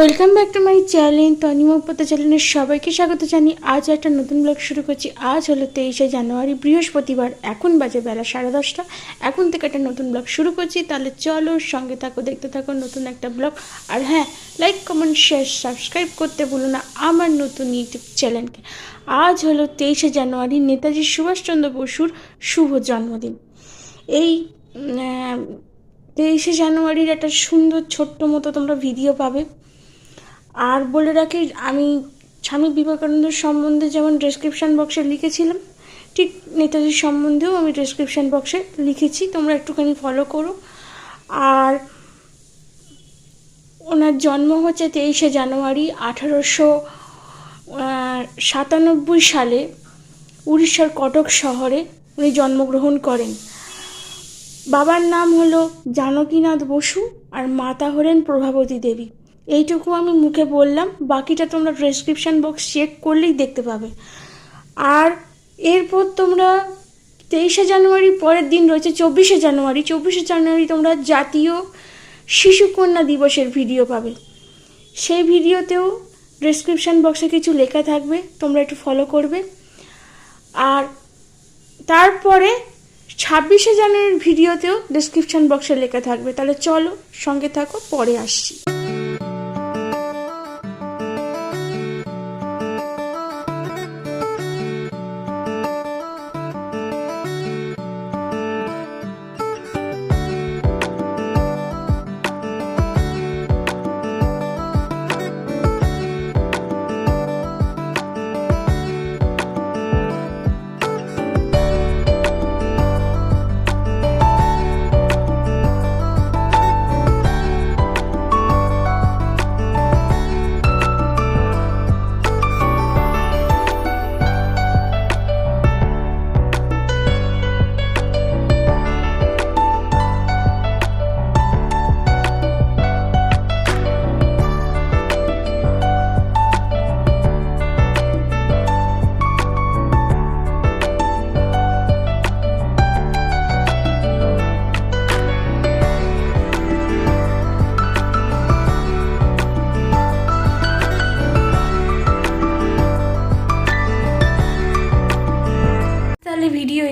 Welcome back to my channel Tanimpata চ্যানেলের সবাইকে স্বাগত জানি আজ একটা নতুন ব্লগ শুরু করছি। আজ হলো তেইশে জানুয়ারি, বৃহস্পতিবার, এখন বাজে বেলা সাড়ে দশটা। এখন থেকে একটা নতুন ব্লগ শুরু করছি। তাহলে চলো সঙ্গে থাকো, দেখতে থাকো নতুন একটা ব্লগ আর হ্যাঁ লাইক কমেন্ট শেয়ার সাবস্ক্রাইব করতে ভুলো না আমার নতুন ইউটিউব চ্যানেলকে আজ হলো তেইশে জানুয়ারি, নেতাজি সুভাষচন্দ্র বসুর শুভ জন্মদিন। এই তেইশে জানুয়ারির একটা সুন্দর ছোট্ট মতো তোমরা ভিডিও পাবে। আর বলে রাখি, আমি স্বামী বিবেকানন্দের সম্বন্ধে যেমন ডেসক্রিপশান বক্সে লিখেছিলাম, ঠিক নেতাজির সম্বন্ধেও আমি ডেসক্রিপশান বক্সে লিখেছি, তোমরা একটুখানি ফলো করো। আর ওনার জন্ম হচ্ছে তেইশে জানুয়ারি আঠারোশো সাতানব্বই সালে উড়িষ্যার কটক শহরে উনি জন্মগ্রহণ করেন। বাবার নাম হলো জানকীনাথ বসু আর মাতা হলেন প্রভাবতী দেবী। এইটুকু আমি মুখে বললাম, বাকিটা তোমরা ডেসক্রিপশান বক্স চেক করলেই দেখতে পাবে। আর এরপর তোমরা তেইশে জানুয়ারি পরের দিন রয়েছে চব্বিশে জানুয়ারি। চব্বিশে জানুয়ারি তোমরা জাতীয় শিশুকন্যা দিবসের ভিডিও পাবে। সেই ভিডিওতেও ডেসক্রিপশান বক্সে কিছু লেখা থাকবে, তোমরা একটু ফলো করবে। আর তারপরে ছাব্বিশে জানুয়ারির ভিডিওতেও ডেসক্রিপশন বক্সে লেখা থাকবে। তাহলে চলো সঙ্গে থাকো, পরে আসছি।